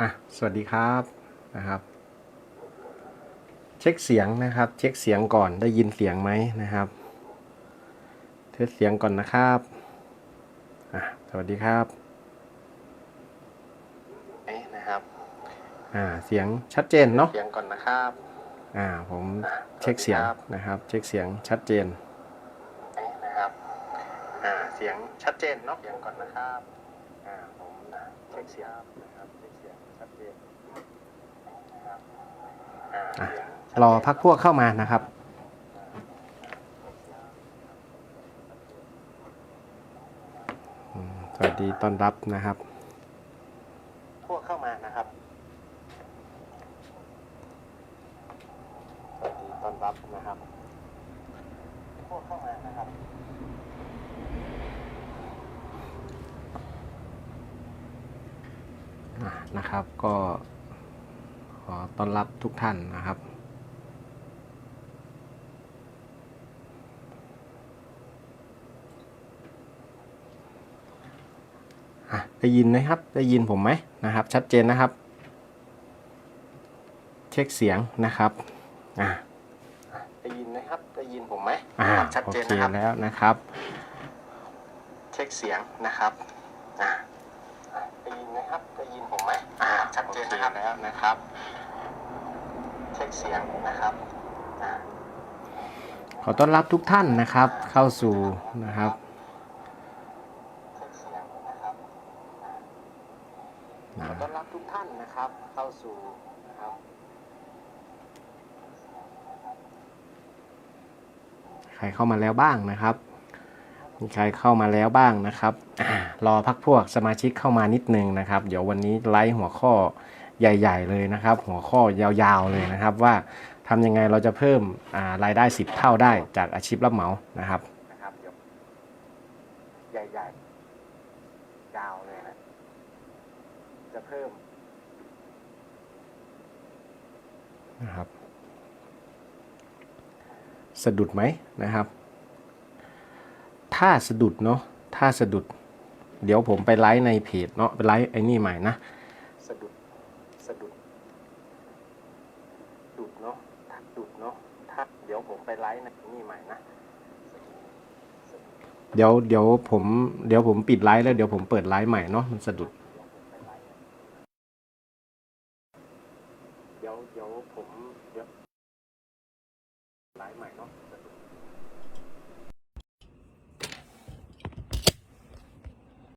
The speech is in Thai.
อะสวัสดีครับนะครับ เช็คเสียงนะครับ เช็คเสียงก่อนได้ยินเสียงไหมนะครับเทสเสียงก่อนนะครับอะสวัสดีครับเอ๊ะนะครับอ่าเสียงชัดเจนเนาะเสียงก่อนนะครับอ่าผมเช็คเสียงนะครับ เช็คเสียงชัดเจนเอ๊ะนะครับอ่าเสียงชัดเจนเนาะเสียงก่อนนะครับอ่าผมเช็คเสียง รอพักพวกเข้ามานะครับ สวัสดีต้อนรับนะครับ พวกเข้ามานะครับ สวัสดีต้อนรับนะครับ พวกเข้ามานะครับ อะ นะครับ ก็ขอต้อนรับทุกท่านนะครับอะได้ยินไหมครับ ได้ยินผมไหมนะครับ ชัดเจนนะครับ เช็คเสียงนะครับอะได้ยินไหมครับ ได้ยินผมไหมอ่าชัดเจนนะครับแล้วนะครับ เช็คเสียงนะครับอะ ได้ยินไหมครับได้ยินผมไหมอ่าชัดเจนนะครับแล้วนะครับ เช็คเสียงนะครับอะขอต้อนรับทุกท่านนะครับ เข้าสู่นะครับ เช็คเสียงนะครับขอต้อนรับทุกท่านนะครับ เข้าสู่นะครับใครเข้ามาแล้วบ้างนะครับ มีใครเข้ามาแล้วบ้างนะครับอารอพักพวกสมาชิกเข้ามานิดนึงนะครับ เดี๋ยววันนี้ไลฟ์หัวข้อใหญ่ ๆ เลยนะครับ หัวข้อยาวๆเลยนะครับ ว่าทำยังไงเราจะเพิ่มอ่ารายได้ 10 เท่าได้จากอาชีพรับเหมานะครับนะครับเดี๋ยวใหญ่ๆยาวเลยนะจะเพิ่มนะครับ สะดุดไหมนะครับ ถ้าสะดุดเนาะถ้าสะดุด เดี๋ยวผมไปไลฟ์ในเพจเนาะไปไลฟ์ไอ้นี่ใหม่นะสะดุดสะดุดดุดเนาะถ้าดุดเนาะถ้าเดี๋ยวผมไปไลฟ์ในนี่ใหม่นะเดี๋ยวเดี๋ยวผมเดี๋ยวผมปิดไลฟ์แล้วเดี๋ยวผมเปิดไลฟ์ใหม่เนาะมันสะดุดเดี๋ยวเดี๋ยวผมเดี๋ยวไลฟ์ใหม่เนาะ